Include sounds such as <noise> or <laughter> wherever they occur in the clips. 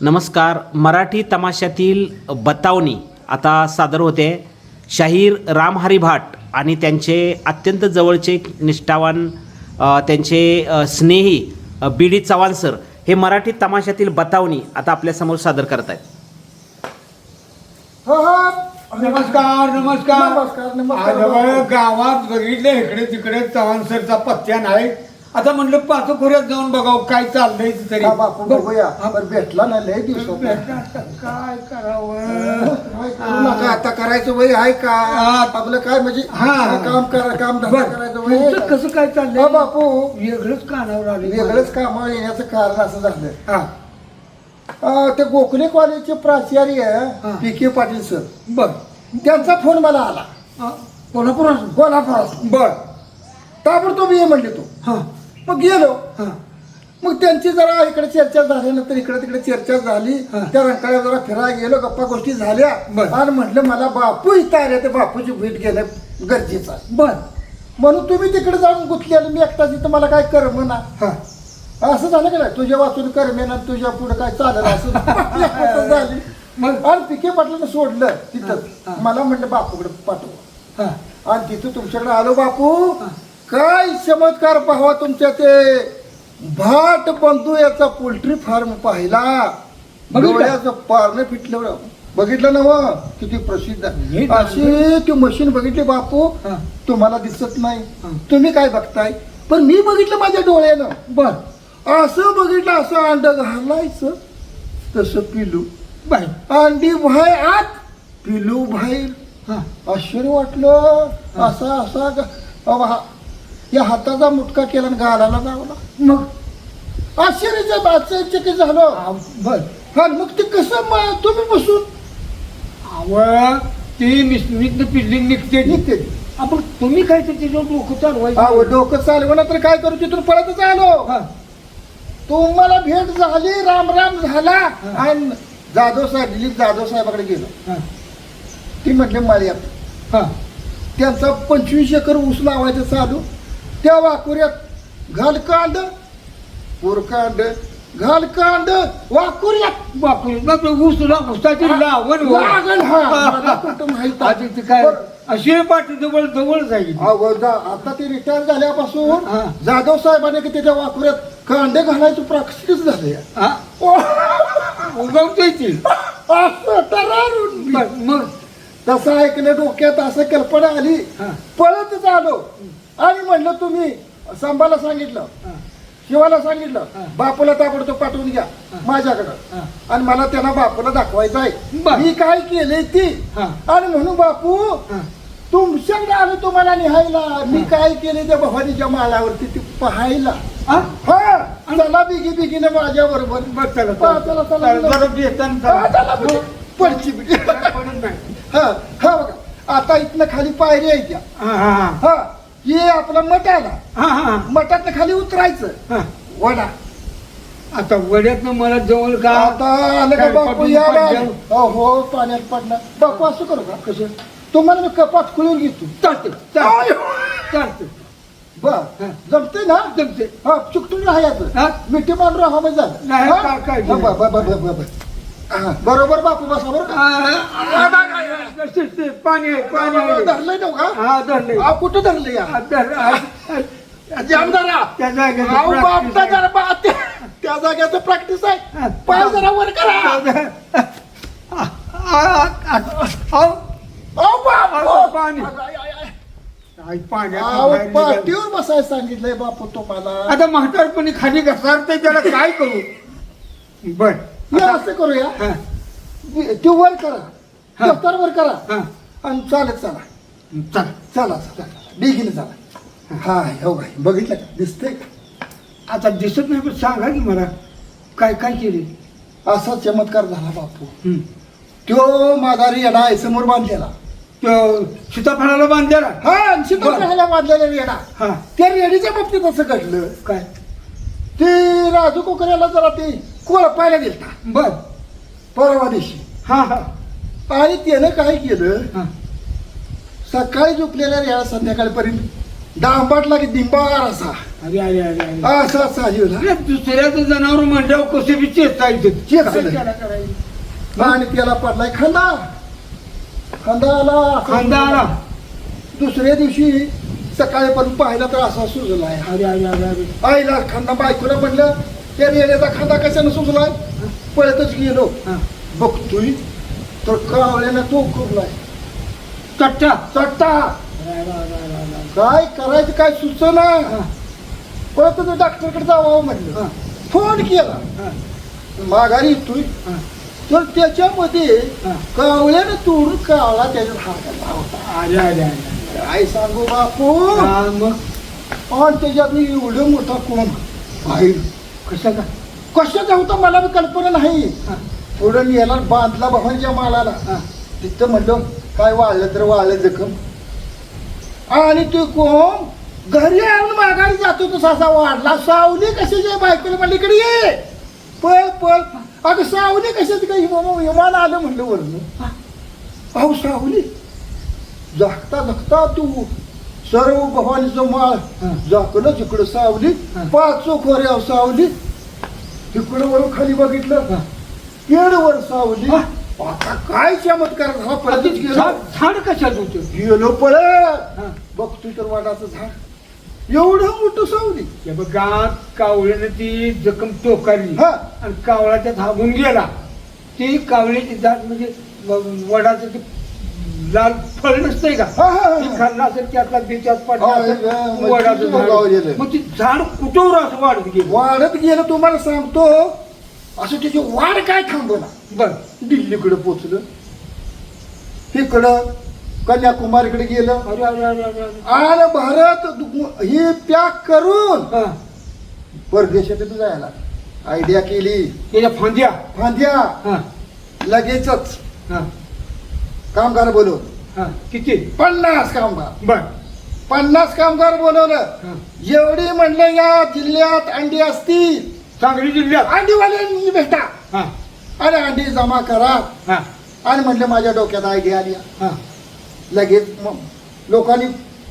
नमस्कार मराठी तमाशातील बतावणी आता सादर होते. शाहीर रामहरी भाट आणि त्यांचे अत्यंत जवळचे निष्ठावान त्यांचे स्नेही बी डी चव्हाण सर हे मराठी तमाशातील बतावणी आता आपल्यासमोर सादर करत आहेत हो हो. नमस्कार नमस्कार. नमस्कार, गावात बघितले इकडे तिकडे चव्हाण सरचा पत्त्या नाही आता म्हणलं पाच खोऱ्यात जाऊन बघावं काय चाललंय तरी. का बापू बघ. बघूया. बरं भेटला ना लय आता काय करावं? नका, आता करायचं वय आहे का? हा. आपलं काय म्हणजे हा. काम करा काम धंदा बरं. करायचं वय आहे तुमचं का? कसं काय हा, चाललंय बापू. वेगळंच कानावर आले. वेगळंच काम येण्याचं कारण असं झालं हा. अं, ते गोखले कॉलेजचे प्राचार्य हा. P K Patil sir. बर. त्यांचा फोन मला आला. कोल्हापुरात? कोल्हापुरात. बर. ताबडतोब ये म्हणले तो. हा. मग गेलो. हा. मग त्यांची जरा इकडे चर्चा झाल्यानंतर इकडे तिकडे चर्चा झाली. त्या रंकाळ्यावर जरा फिरायला गेलो गप्पा गोष्टी झाल्या. बर. आणि म्हटलं मला बापू इथं आले ते बापूची भेट घेणं गरजेचं आहे. बर. म्हणून तुम्ही तिकडे जाऊन गुंतले मी एकटाच इथं मला काय करम ना? हा. असं झालं का नाही? तुझ्या वाचून करमे ना तुझ्या पुढे काय चालेल असं असं झाली. मग? आणि पिके पाटलानं सोडलं तिथं. हा. मला म्हटलं बापूकडे पाठव. हा. आणि तिथं तुमच्याकडे आलो बापू. काय चमत्कार पाहावा तुमच्या ते? भाट बंधू याचा पोल्ट्री फार्म पाहिला. बघितलं? डोळ्याचं पारणं फिटलं. बघितलं ना व? किती प्रसिद्ध. आहे. नीट अशी ती मशीन बघितली बापू. हा. तुम्हाला दिसत नाही. हा. तुम्ही काय बघताय? पण मी बघितलं माझ्या डोळ्यानं. बर. असं बघितलं असं अंड घालायचं तसं पिलू. बाय. अंडी बाहेर आत पिलू बाहेर हा. आश्चर्य वाटलं. असा असा ग- अहो, हा- या हाताचा मुटका केला आणि गालाला लावला. मग? आश्चर्याच्या बादचकित झालो. बर. हा मग ते कसं म- तुम्ही बसून? अव ती मिसमित पिल्ली निघते. निघते. आपण तुम्ही काय ते त्याच्यावर डोकं अहो चालवायचं डोकं चालवलं तर काय करू? तिथून पळतच आलो. हा. तुम्हाला भेट झाली राम राम झाला. आणि जाधव साहेब दिलीप जाधव साहेबाकडे गेलो. हा. ती म्हटले माळ्यात हा. त्यांचा पंचवीस एकर ऊस लावायचं चालू त्या वाकुऱ्यात घालकांड पुरकांड घालकांड वाकुऱ्यात बापरे ऊस ऊसाची लावण हो. लागल हा. मला कुठं माहीत आहे. आधी ते काय बरं. अशी पाठी जवळ जवळ जाईल. अहो, जा- आता ते रिटायर झाल्यापासून हा. जाधव साहेबांनी की त्याच्या वाकुऱ्यात कांडे घालायचं प्रॅक्टिस झाले हा. उगवता येतील असं टरारून बर, मग? तसं ऐकलं डोक्यात असं कल्पना आली. हा. पळतच आलो आणि म्हणलं तुम्ही संभाला सांगितलं शिवाला सांगितलं. बापूला ताबडतोब पाठवून घ्या. माझ्याकडं. आणि मला त्यांना बापूला दाखवायचं आहे. मी काय केले ती. आणि म्हणून बापू. तुमच्याकडे आलो तुम्हाला निहायला मी काय केले त्या भवानीच्या माळावरती ते पाहायला? हा? चला बिगी बिगीने माझ्या बरोबर. चला चला, चला. पडची बिगी. हा हा बघा. आता इथनं खाली पायरी आहे त्या. हा, हा, आपला मठ आला हा, हा, मठातनं खाली उतरायचं. हा. वडा. आता वड्यातनं मला जवळ का? आता आलं का बापू? या? हो हो पाण्यात पडणार. बापू असं करू का? कसं तुम्हाला मी कपात खुळून घेतो. चालते चालते चालते बर. जमते ना? जमते हा चुकतून राहायचं हा? मिठी मांडून राहा झालं. नाही? काय- बर. हा, बरोबर बापू बसा बरं का? ते- ते पाणी आहे पाणी आहे. धरलंय नव का? हा धरले हा, कुठं धरलं या? जामदारा त्या जागेचं अहो, practice. जरा बा- त्या त्या जाग्याचं प्रॅक्टिस हा. आहे पाय जरा वर करा. अहो, अहो, बापू. अहो, पाणी. आय, आय, आय. अहो. पाठीवर बसायला सांगितलंय बापू तुम्हाला. आता म्हातारपणी खाली घसरते त्याला काय करू? बर. हे असं करूया. हा, तू वर करा. हा. दफ्तर वर करा. हा. आणि चालत चला. चल. चला चला. बिगिन चला. हा. हो भाई बघितलं का? दिसतंय का? आता दिसत नाही पण सांगा की मला. काय काय केले असा चमत्कार झाला बापू. तो माघारी येणा आहे समोर बांधलेला. तो सीताफळाला बांधलेला? हा सीताफळाला बांधलेला रेडा हा. त्या रेडीच्या बाबतीत असं घडलं. काय? ते राजू कोकऱ्याला जरा ते कोळपायला गेलता. बर. परवा दिवशी. हा हा. आणि त्यानं काय केलं? सकाळी झोपलेल्या रेडा संध्याकाळपर्यंत. डांबाटला की डिंबार असा. अरे अरे अरे अरे. असा असा जीवला अरे दुसऱ्याचं जनावर म्हणल्यावर कसे बी चेचायचं चेचायचं. काय त्याला करायचं? आणि त्याला पडलाय खांदा. खांदा आला. खांदा आला. दुसऱ्या दिवशी सकाळी पण पाहिला तर असा सुजलाय. अरे अरे अरे अरे. आईला खांदा बायकोला म्हणलं त्या रेड्याचा खांदा कशानं सुजलाय? पळतच गेलो. बघतोय तर कावळ्यानं तो कुरलाय. चट्टा चट्टा. काय करायचं काय सुचना? हा, पळत डॉक्टरकडे जावं म्हणलं. हा, फोन केला. माघारी हा. तर त्याच्यामध्ये. कावळ्यानं तोडून कावळा त्याच्यात हाकाला होता काय सांगू बापू? मग? आणि त्याच्यात एवढं मोठा कोण? बाहेर. कसं का कशाचा होता? मला बी कल्पना नाही. हा, थोडं याला बांधला भवानीच्या मालाला. तिथं म्हणलं काय वाळलं तर वाळलं जखम. आणि ते कोण? घरी आणून माघारी जातो तो सासा वाढला. सावली कशाची बायकोला म्हणलं इकडे ये. पळ पळ. अगं सावली कशाची काही विमान आलं म्हणलं वरून. अहो सावली जागता जगता तू सर्व भवानीचं माळ हा. जाकलं जिकडं सावली हा. पाच खोऱ्या सावली तिकडं वरून खाली बघितलं हा. पेड वर सावली हा. आता काय चमत्कार झाला पळतच गेलो झाड कशात होतं गेलो पळत हा. बघतोय तर वाडाचं झाड एवढं मोठं सावली हे बघा कावळ्यानं ती जखम टोकारली हा. आणि कावळा धागून गेला ती कावळ्याची जात म्हणजे वडाचं ते लाल फळ नसतंय का? हा, हा, हा. ती खाल्ला असेल त्यातला बिचात पडला हा, असेल, हा, मग वडाचं किती उगावं गेलं. मग ती झाड कुठवर असं वाढत गेलं? वाढत गेलं तुम्हाला सांगतो. असं त्याची वाढ काय थांबना बर. दिल्लीकडे पोचलं. इकडं कन्याकुमारीकडे गेलं. अरे अरे अरे अरे अरे. आणि भारत दु- ही पॅक करून हा. परदेशात जायला. आयडिया केली. त्याच्या फांद्या? फांद्या. हा. लगेचच. हा. कामगार बोलव हा किती? पन्नास कामगार. बर. पन्नास कामगार बोलवलं. एवढी म्हणलं या जिल्ह्यात अंडी असतील. सांगली जिल्ह्यात? अंडीवाल्यांनी भेटा. हा. आणि अंडी जमा करा. हा. आणि म्हणलं माझ्या डोक्यात आयडिया आली. हा. लगेच लोकांनी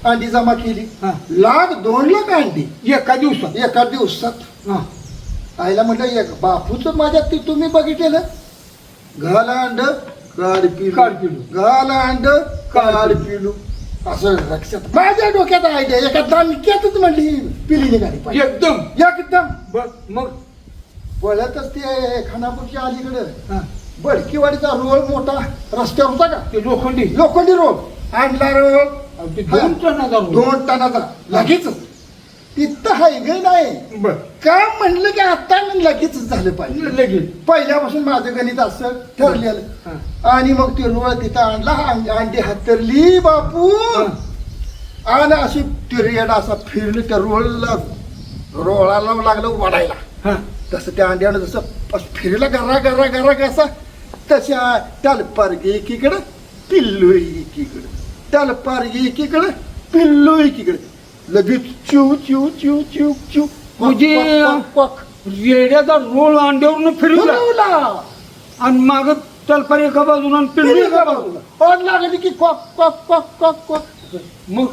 अंडी जमा केली. हा. लाख दोन लाख अंडी. एका दिवसात? एका दिवसात. हा. आईला म्हटलं एक बापूच माझ्या ती तुम्ही बघितलेलं? घाला अंड काढ पिलू काढ पिलू. घाला अंड काढ काढ पिलू असं लक्षात. माझ्या डोक्यात आयडिया एका दणक्यातच म्हणली पिली निघाली पाहिजे. एकदम. एकदम. मग? पळतच ते खानापूरच्या अलीकडं. बडकीवाडीचा रोड मोठा. रस्त्यावर होता का? ते लोखंडी. लोखंडी रोड आणला रोड. दोन टनाचा लगेच तिथं हायवे नाही. बर. काम म्हणलं की आता मी लगेच झालं पाहिजे? लगेच. पहिल्यापासून माझं गणित असं ठरलेलं. आणि मग ते रोळ तिथं आणला अंड- हातरली बापू. आणि अशी तिरयड असा फिरली त्या रोळला रोळाला लागलं वाढायला हा. तसं त्या अंड्यानं जसं फिरलं गरा गरा गरा कसा तशा त्याला पारगी एकीकडं पिल्लू एकीकडं. त्याला पारगी एकीकडं पिल्लू एकीकडे. लगेच चिव चिव चिव चिव चिव म्हणजे रेड्याचा रोल अंड्यावरून फिरवला. आणि माग तलपारी एका बाजूला आणि पिल्लू एका बाजूला ओढ लागली की कॉक कॉक कॉक कॉक कॉक मग?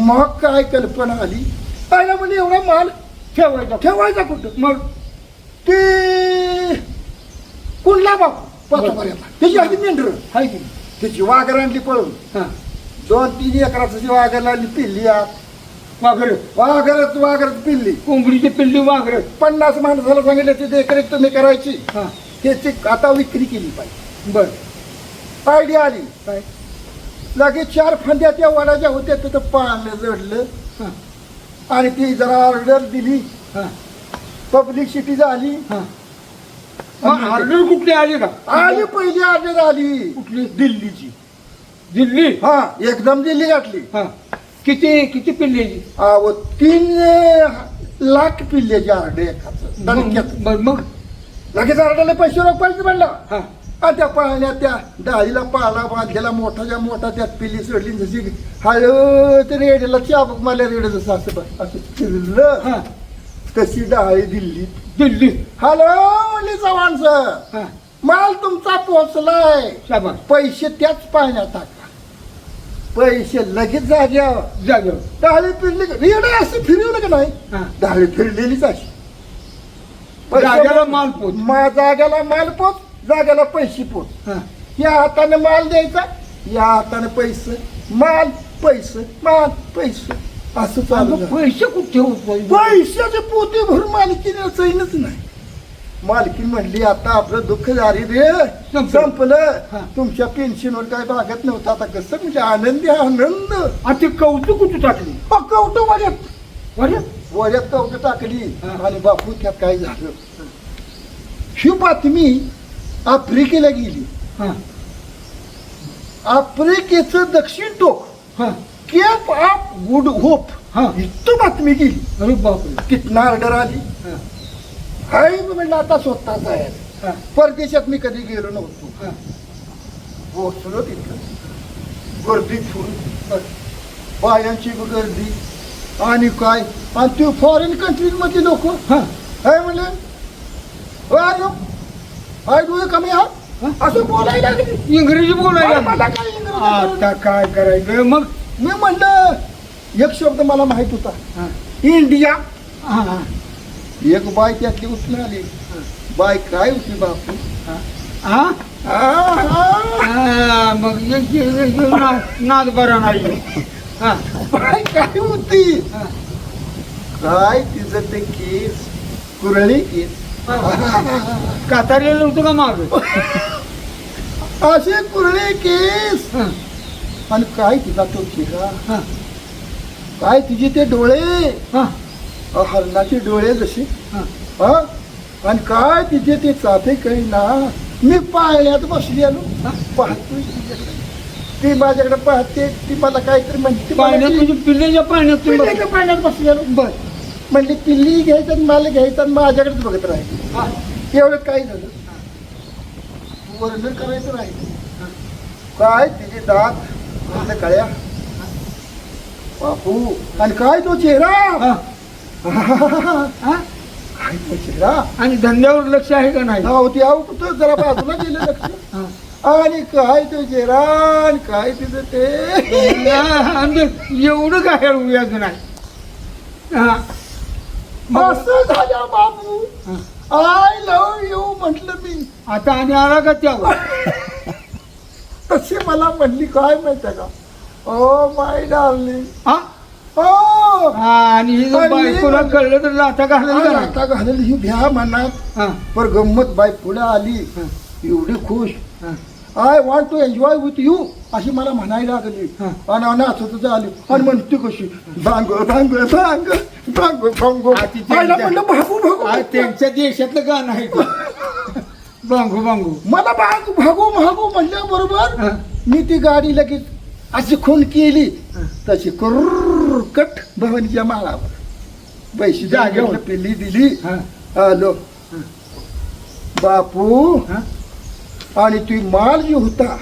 मग काय कल्पना आली? पहिला म्हणजे एवढा माल ठेवायचा. ठेवायचा कुठं? मग? ते कुणला बापू पाचोपर्यंत त्याची आधी मेंढर. हाय की त्याची वाघर आणली पळून हा. दोन तीन एकराची वाघर लागली पिल्ली आत वाघर. वाघरच वाघरच पिल्ली. कोंबडीचे पिल्ली वाघर. पन्नास माणसाला सांगितलं ते देखरेख तुम्ही करायची. हा. त्याची आता विक्री केली पाहिजे. बर. आयडिया आली. काय? लगेच चार फांद्या त्या वडाच्या होत्या तिथं पानं जडलं. हा. आणि ती जरा ऑर्डर दिली. हा. पब्लिसिटी झाली. हा. ऑर्डर कुठली आली का? आली पहिली ऑर्डर आली. कुठली? दिल्लीची. दिल्ली? हा एकदम दिल्ली गाठली हा. किती किती पिल्ली अहो तीन लाख पिल्ल्याची ऑर्डर एकाच दणक्यात. मग मग लगेच ऑर्डरला पैसे रोखायचे म्हणलं. हा. त्या पाण्यात त्या डाळीला पाला बांधलेला मोठाच्या मोठा त्यात पिल्ली सोडली जशी हळू ते रेड्याला चाबूक मला रेड जसं असं बस- असं फिरलं हा. तशी डाळी दिल्ली. दिल्ली. हॅलो म्हणली चव्हाण सर हा. माल तुमचा पोचलाय शाबास. पैसे त्याच पाण्यात टाका पैसे लगेच जाग्यावर जागेवर डाळी फिरली का? रेडा असं फिरवलं का नाही. डाळी फिरलेलीच अशी. जागेला माल पोच. मा जाग्याला माल पोच जाग्याला पैसे पोच हा. या हाताने माल द्यायचा या हाताने पैसे. माल पैसे माल पैसे. असं चालू अगं, झालं. पैसे कुठे होत पैशाचे पोते भरून मालकीने चैनच नाही. मालकीन म्हणली आता आपलं दुःख झाली रे. संपलं. तुमच्या पेन्शनवर काय भागत नव्हतं. आता कसं म्हणजे आनंदी आनंद. आणि ते कौतुक कुठे टाकली? कवट वाड्यात अरे वड्यात कवट टाकली. आणि बापू त्यात काय झालं? ही बातमी आफ्रिकेला गेली. हा. आफ्रिकेचं दक्षिण टोक हा. केप ऑफ गुड होप हा. इथं बातमी गेली. अरे बापरे. तिथनं ऑर्डर आली. हा हाय म्हणलं आता स्वतःच आहे. परदेशात मी कधी गेलो नव्हतो. पोहोचलो तिथं. गर्दी फुल बायांची गर्दी. आणि काय? आणि ते फॉरेन कंट्रीज मधले लोक. हा. काय म्हणले? "हो, आलो हाय डू कमी हा. असं बोलायला इंग्रजी बोलायला? आता काय करायचं? मग? मी म्हणलं एक शब्द मला माहीत होता. इंडिया. एक बाय त्यातली उठून आली. बाय काय होती बापू? हा. हा, मग एक- एक- एक नाद नाद बरा नाही. हा. बाय काय होती? हा. काय तिचं ते केस? कुरळी केस. कातारलेलं होतं का माग? असे कुरळे केस. आणि काय तिचा तो चेहरा? काय तिचे ते डोळे? हरणाचे डोळे जसे. हा. आणि काय तिचे ते चाफे काही ना मी पाळण्यात बसली आलो तिच्याकडे. ती माझ्याकडे पाहते ती मला काहीतरी म्हणते. पाण्यात म्हणजे पिल्लेच्या पाण्यात पिल्लीच्या पाण्यात बसली आलो बर. म्हणली पिल्ली घ्यायचं आणि मला घ्यायचं आणि माझ्याकडेच बघत राहील एवढं काय झालं? वर्णन करायचं नाही काय तिचे दात? कळ्या बापू. आणि काय तो चेहरा? हा. हा? काय तो चेहरा आणि धंद्यावर लक्ष आहे का नाही अहो ती अहो कुठं जरा बाजूला गेलं लक्ष हा. आणि काय तो चेहरा आणि काय तिचं ते आणि एवढं काय व्याज नाही हा. मग असं झालं बाबू हा. आय लव यू म्हटलं मी आता आणि आला का त्यावर तशी मला म्हणली काय माहिती का ओ माय डार्लिंग हा? हो हा, आणि हे जर आणि- बायकोला कळलं तर लाथा? आता घालेल. ही भ्या मनात. हा, पर गंमत बाई पुढे आली. एवढी खुश. हा. I want to enjoy with you अशी मला म्हणायला लागली. हा. आणि नाचतच आली. आणि म्हणते कशी भांग भांग भांग भांग भांग. ती त्यांच्या- आईला म्हणलं भागू आ, भागू त्यांच्या देशातलं गाणं आहे ते. बांगू बांगू मला भाग भागू भागू म्हणल्या बरोबर. हा, मी ती गाडी लगेच अशी खून केली. तशी कट भवानीच्या माळावर. पैसे जागेवर. पिल्ली दिली. हा, आलो. बापू. आणि ती माल जी होता.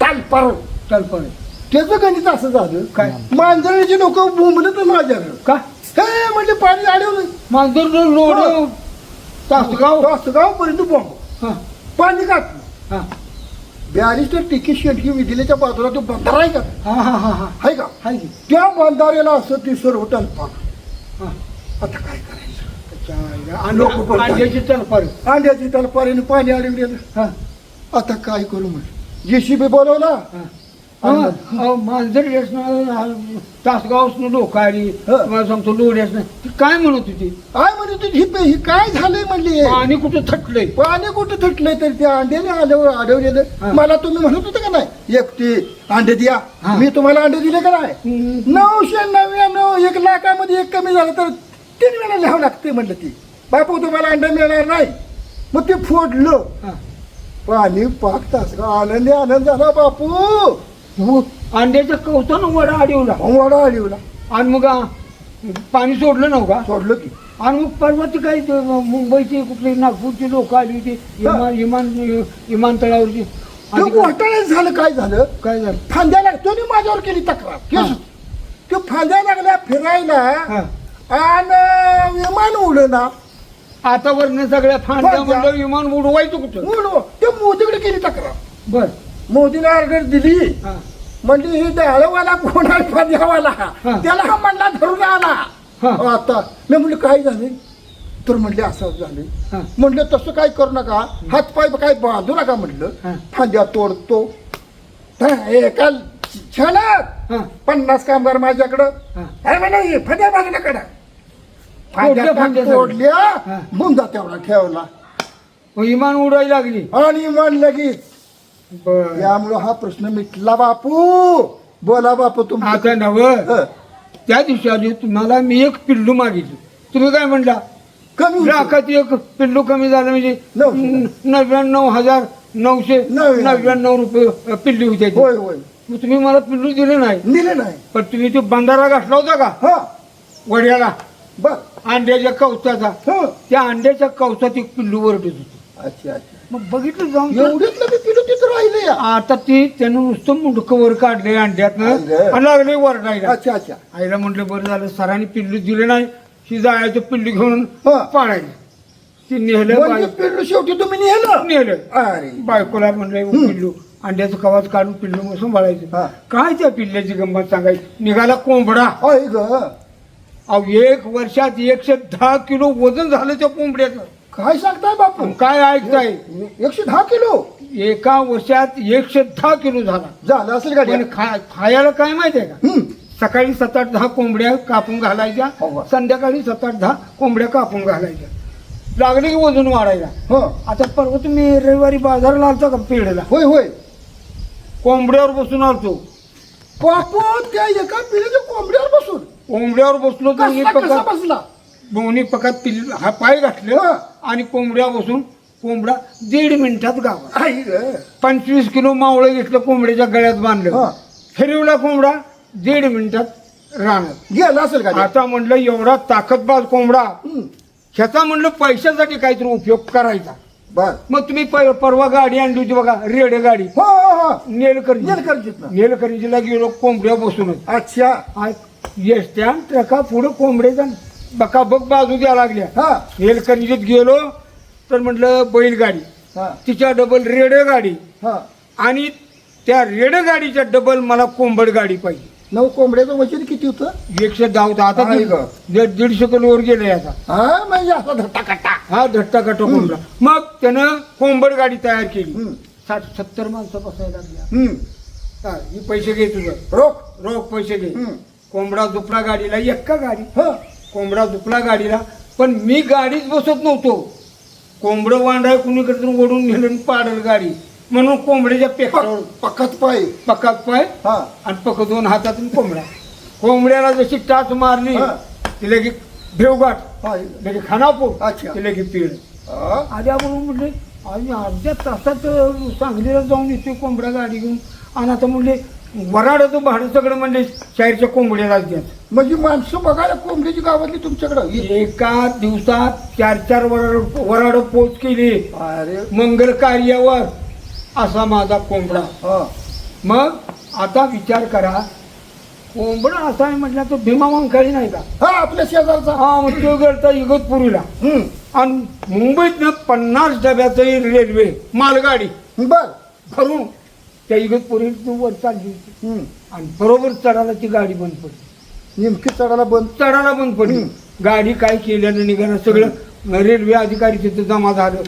तालपार चल परत. त्याचं गणित असं झालं. काय? मांजराचे लोक बोंबलत माझ्याकडं का? हे म्हणजे पाणी अडवलं. मांजर लोड. तासगाव तासगाव. पर्यंत बॉम्ब हा, पाणी हा, बॅरिस्टर टिकी शेटकी विदिलेच्या बाजूला तो बंधारा आहे का हा, हा, हा, हा. आहे का हाय की? त्या बंधाऱ्याला असं ती सर्व टलपार हा. आता काय करायचं आणि लोकं बोलतात. अंड्याची तलपार अंड्याची तलपारीने पाणी अडवलेलं हा, आता काय करू म्हणजे जेसीबी बोलवला हा. मांजर लोक आली. मला सांगतो ती काय म्हणत होती? काय म्हणत होती, ही ही काय झालंय म्हणली? पाणी कुठं थटलंय? पाणी कुठं थटलंय? तर त्या अंड्याने आलं हा. अडवलेलं मला तुम्ही म्हणत होते का नाही? एक ते अंडे द्या. हा. मी तुम्हाला अंडे दिले का नाही? हम्म. नऊशे नव्याण्णव एक लाखामध्ये एक कमी झालं तर तीन वेळा लिहावं लागते म्हणलं ती. बापू तुम्हाला अंडे मिळणार नाही. मग ते फोडलं. हा. पाणी पाक तास आनंदी आनंद झाला बापू. हो, अंड्याच्या कवतानं वडा अडवला वडा अडवला आणि मग पाणी सोडलं नव्हतं का? सोडलं की. आणि मग परवा ती काही मुंबईची कुठली नागपूरची लोक आली होती विमान विमान विमानतळावरची घोटाळ्यात झालं काय झालं? काय झालं? फांद्या लागतो माझ्यावर केली तक्रार केस. ते फांद्या लागल्या फिरायला. हा. आणि विमान उडना आता वरनं सगळ्या फांद्या फांद्या. म्हणलं विमान उडवायचं कुठं? उडव. ते मोदीकडे केली तक्रार. बर. मोदीने ऑर्डर दिली म्हणजे ही डाळवाला कोण पद्यावाला हा. त्याला हा म्हणला धरून आला. आता मी म्हणलं काय झाले तर म्हणले असं झाले. म्हणलं तसं काय करू नका हात पाय काय बांधू नका म्हटलं हा. फांद्या तोडतो एका हा. पन्नास कामगार माझ्याकडं. अरे म्हणा फांद्या बांधण्याकडं फांद्या तोडल्या फांद्या सगळ्या. तोडल्या. बुंदा तेवढा ठेवला इमान उडायला लागली आणि मन लगेच बर. यामुळं हा प्रश्न मिटला बापू. बोला बापू तुम आता नव त्या दिवशी आधी तुम्हाला मी एक पिल्लू मागितलं. तुम्ही काय म्हणला? कमी होतं. लाखात एक पिल्लू कमी झालं म्हणजे नऊशे. न- नव्याण्णव हजार नऊशे नव्याण्णव. नव्याण्णव रुपये पिल्ली होते होय होय. मग तुम्ही मला पिल्लू दिले नाही. दिले नाही. पण तुम्ही ते बंधारा घातला होता का? हा. वड्याला. बर. अंड्याच्या कवचाचा. हा. त्या अंड्याच्या कवचात एक पिल्लू वरटत होतं. अच्छा अच्छा. मग बघितलं जाऊन तर. एवढीच मी पिलो तिथं राहिले या. आता ती त्यानं नुसतं मुंडकं वर काढले अंड्यातनं. आणि लागले वरडायला अच्छा अच्छा. आईला म्हटलं बरं झालं सरांनी पिल्लू दिले नाही. ती जायचं पिल्लू घेऊन हा. पाळायला. ती नेलं म्हणजे बाय- पिल्लू शेवटी तुम्ही नेलं नेलं अरे. बायकोला म्हणलं पिल्लू अंड्याचं कवाच काढून पिल्लू मग सांभाळायचं. हा. काय त्या पिल्ल्याची गंमत सांगायची? निघाला कोंबडा. ऐ ग. अहो एक वर्षात एकशे दहा किलो वजन झालं त्या कोंबड्याचं. काय सांगताय बापू? काय ऐकताय? एकशे दहा किलो. एका वर्षात एकशे दहा किलो झाला. झालं असेल पण खा खायला काय माहितीये का. सकाळी सात आठ दहा कोंबड्या कापून घालायच्या अव्वा. संध्याकाळी सात आठ दहा कोंबड्या कापून घालायच्या. लागले की वजन वाढायला. हो. आता परवा तुम्ही रविवारी बाजाराला आलता का पेढला? होय होय. कोंबड्यावर बसून आलतो. बापू त्या एका पिढीच्या कोंबड्यावर बसून. कोंबड्यावर बसलो दोन्ही कसा कसा पकात बसला? दोन्ही पकात पिल्ल हा पाय घातले. हा. आणि कोंबड्या बसून कोंबडा दीड मिनिटात गावा. आई ग पंचवीस किलो मावळं घेतलं कोंबड्याच्या गळ्यात बांधलं. हा. फिरवला कोंबडा दीड मिनिटात राहणार. गेला असेल गाडी आता म्हणलं एवढा ताकदबाज कोंबडा. ह्याचा म्हणलं पैशासाठी काहीतरी उपयोग करायचा. बर. मग तुम्ही परवा गाडी आणली होती बघा रेड गाडी. हो हो हो. नेलकरी नेलकर्जीतनं. नेलकरीला गेलो कोंबड्या बसूनच. अच्छा. एसट्या ट्रका पुढे कोंबड्याचा बका बघ बाजू द्या लागल्या. हा. नेलकरीत गेलो तर म्हटलं बैलगाडी. हा. तिच्या डबल रेड गाडी हा. आणि त्या रेड गाडीच्या डबल मला कोंबड गाडी पाहिजे. नऊ कोंबड्याचं वजन किती होतं? एकशे दहा होता. आता आई दीड- गं. दीड- दीडशे किलोवर गेले आता. हा म्हणजे असा धट्टा कट्टा. हा धट्टा कट्टा कोंबडा. मग त्यानं कोंबड गाडी तयार केली. हम्म. साठ सत्तर माणसं बसायला लागल्या. हम्म. हा, ही पैसे घे तुझं. रोख. रोख पैसे घे. हम्म. कोंबडा झुपला गाडीला एक्का गाडी. हा. कोंबडा झुपला गाडीला पण मी गाडीच बसत नव्हतो. कोंबडं वांडाय कुणीकडे तरी ओढून आणि पाडल गाडी. म्हणून कोंबड्याच्या पेकावर पकत पाय. पकात पाय हा. आणि पक दोन हातातून कोंबडा. कोंबड्याला जशी टाच मारली. ती लगे भेवगाठ हा. लगे खानापूर. अच्छा. ती लगे पीड. आधी आपण म्हणले आणि अर्ध्या तासात सांगलीला जाऊन येते कोंबड्या गाडी घेऊन. आणि आता म्हणले वराडाचं भाडं सगळं म्हणले शाहीरच्या कोंबड्यालाच द्या म्हणजे माणसं बघायला कोंबड्याची गावातली तुमच्याकडं? एका दिवसात चार चार वराड वराड पोच केली. अरे. मंगल कार्यावर असा माझा कोंबडा. हा. मग आता विचार करा कोंबडा असा आहे म्हटलं तर भीमा वंकाळी नाही का? हा आपल्या शेजारचा. हा मग तो गेलता इगतपुरीला. हम्म. आणि मुंबईतनं पन्नास डब्याचं रेल्वे मालगाडी बर. भरून त्या इगतपुरी वर चालली. होती हम्म. आणि बरोबर चढायला ती गाडी बंद पडली. नेमकी चढायला बंद? चढायला बंद पडली. गाडी काय केल्यानं निघालं? सगळं रेल्वे अधिकारी तिथं जमा झालं.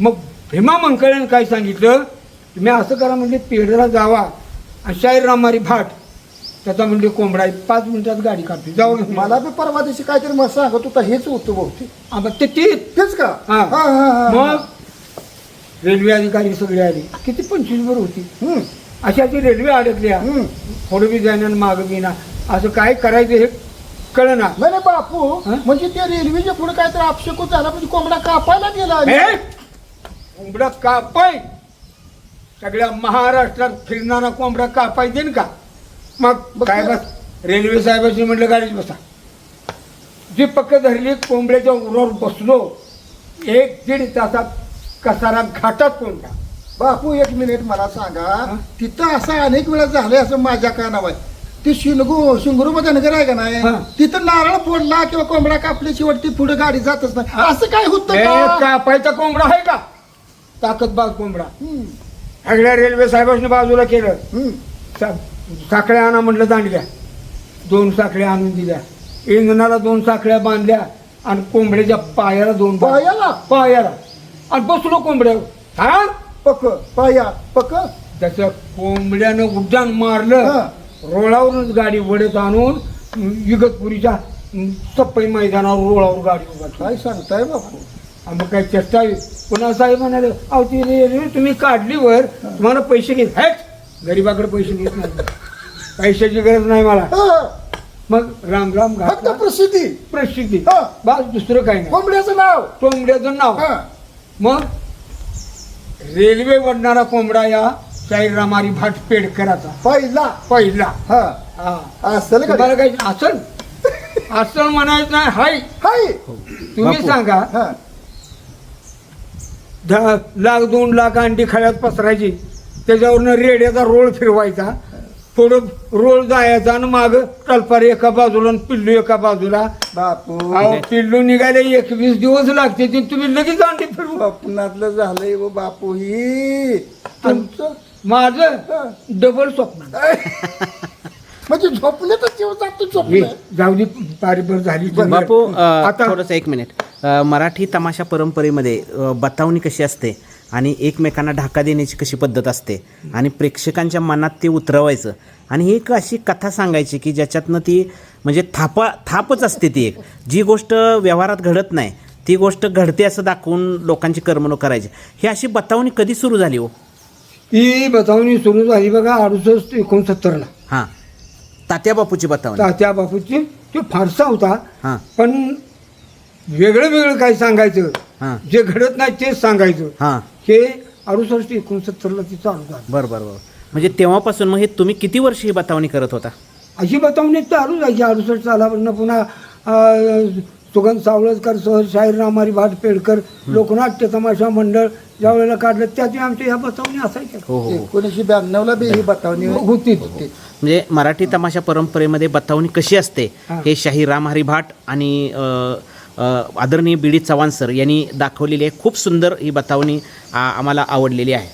मग भीमा मंकळ्यानं काय सांगितलं? तुम्ही असं करा म्हणजे पेढला जावा. आणि शाहीर रामारी भाट. त्याचा म्हणजे कोंबडा आहे. पाच मिनिटात गाडी काढते जाऊ मला बी परवा दिवशी काहीतरी मग सांगत होता. हेच होतं बहुतेक. आता ते ते तेच. का? हा. हा, हा, हा. मग रेल्वे अधिकारी सगळे आले. किती पंचवीस वर होती. अशा ती रेल्वे अडकल्या. हम्म. पुढे बी जाईना आणि मागं बी ना असं काय करायचं हे कळना. नाही नाही, बापू. हा? म्हणजे त्या रेल्वेच्या पुढे काहीतरी अपशकून झाला म्हणजे कोंबडा कापायला गेला हे? कोंबडा कापाय. सगळ्या महाराष्ट्रात फिरणारा कोंबडा कापाय देईन का? मग काय बस? रेल्वे साहेबांनी म्हटलं गाडीत बसा. जी पक्क धरली कोंबड्याच्या उरावर बसलो एक दीड तासात कसारा घाटात कोंबडा बापू एक मिनिट मला सांगा? तिथं असं अनेक वेळा झालंय असं माझ्या कानावर. ती शिंगू शिंगरू मध्ये नगर आहे का नाही. तिथं नारळ फोडला किंवा कोंबडा कापल्याशिवाय ती पुढे गाडी जातच नाही. असं काय होतं का? कापायचा कोंबडा आहे का? ताकदबाज कोंबडा. हम्म, सगळ्या रेल्वे साहेबांनी बाजूला केलं. साखळ्या आणा म्हटलं दांडल्या दोन साखळ्या आणून दिल्या. इंगणाला दोन साखळ्या बांधल्या आणि कोंबड्याच्या पायाला दोन. पायाला? पायाला. आणि बसलो कोंबड्या हा? पक पाया पक. त्याच्या कोंबड्यानं उड्डाण मारलं. रोळावरूनच गाडी वडत आणून इगतपुरीच्या सप्पई मैदानावर रोळावर गाडी उभा केली. काय सांगताय बापू? मग काय चेष्टा? पुन्हा साहेब म्हणाले अहो ती रेल्वे तुम्ही काढली वर. तुम्हाला पैसे घेत आहेत गरीबाकडे पैसे घेत नाही. पैशाची गरज नाही मला. मग राम राम प्रसिद्धी. प्रसिद्धी. बस दुसरं काही नाही. कोंबड्याचं नाव. कोंबड्याचं नाव. मग? रेल्वे वडणारा कोंबडा या शाहीरामारी भाट पेडकराचा पहिला. पहिला. हा. हा. असेल का? तुम्हाला काही असल? असल म्हणायचं नाही हाय. हाय. तुम्ही. सांगा. हा. दहा लाख दोन लाख अंडी खळ्यात पसरायची. त्याच्यावरनं रेड्याचा रोळ फिरवायचा. थोडं रोळ जायचा आणि माग टलपारी एका बाजूला आणि पिल्लू एका बाजूला. बापू. अहो पिल्लू निघायला एकवीस दिवस लागते ते तुम्ही लगेच अंडी फिरवू. स्वप्नातलं झालंय वो बापू ही. तुमचं? माझं हा. डबल स्वप्न. <laughs> म्हणजे झोपण्यातच जीव जातो हे, झोपलं जाऊ दे पारिभर झाली बापू अ, आता थोडंसं एक मिनिट अ, मराठी तमाशा परंपरेमध्ये अ, बतावणी कशी असते? आणि एकमेकांना ढाका देण्याची कशी पद्धत असते. आणि प्रेक्षकांच्या मनात ते उतरवायचं. आणि ही एक अशी कथा सांगायची की ज्याच्यातनं ती म्हणजे थापा थापच असते ती एक. जी गोष्ट व्यवहारात घडत नाही ती गोष्ट घडते असं दाखवून लोकांची करमणूक करायची. ही अशी बतावणी कधी सुरू झाली हो? ही बतावणी सुरू झाली बघा अडुसष्ट एकोणसत्तरला. हां. तात्या बापूची बतावणी. तात्या बापूची. तो फारसा होता. हां. पण वेगळं वेगळं काय सांगायचं. हां. जे घडत नाही तेच सांगायचं. हां. हे अडुसष्ट एकोणसत्तरला ती चालू झाली. बरं बरं बरं. म्हणजे तेव्हापासून मग हे तुम्ही किती वर्ष ही बतावणी करत होता? अशी बतावणी चालू जायची अडुसष्ट सालावरनं पुन्हा अं, सुगंध सावळकर सह शाहीर रामारी भाट पेडकर लोकनाट्य तमाशा मंडळ ज्या वेळेला काढलं त्याची आमच्या ह्या बतावणी असायच्या. हो हो हो. एकोणीसशे ब्याण्णवला बी ही बतावणी होती. म्हणजे मराठी तमाशा परंपरेमध्ये बतावणी कशी असते? हां. हे शाहीर राम हरिभाट आणि अ, आदरणीय बी डी चव्हाण सर यांनी दाखवलेली आहे. खूप सुंदर ही बतावणी आम्हाला आवडलेली आहे.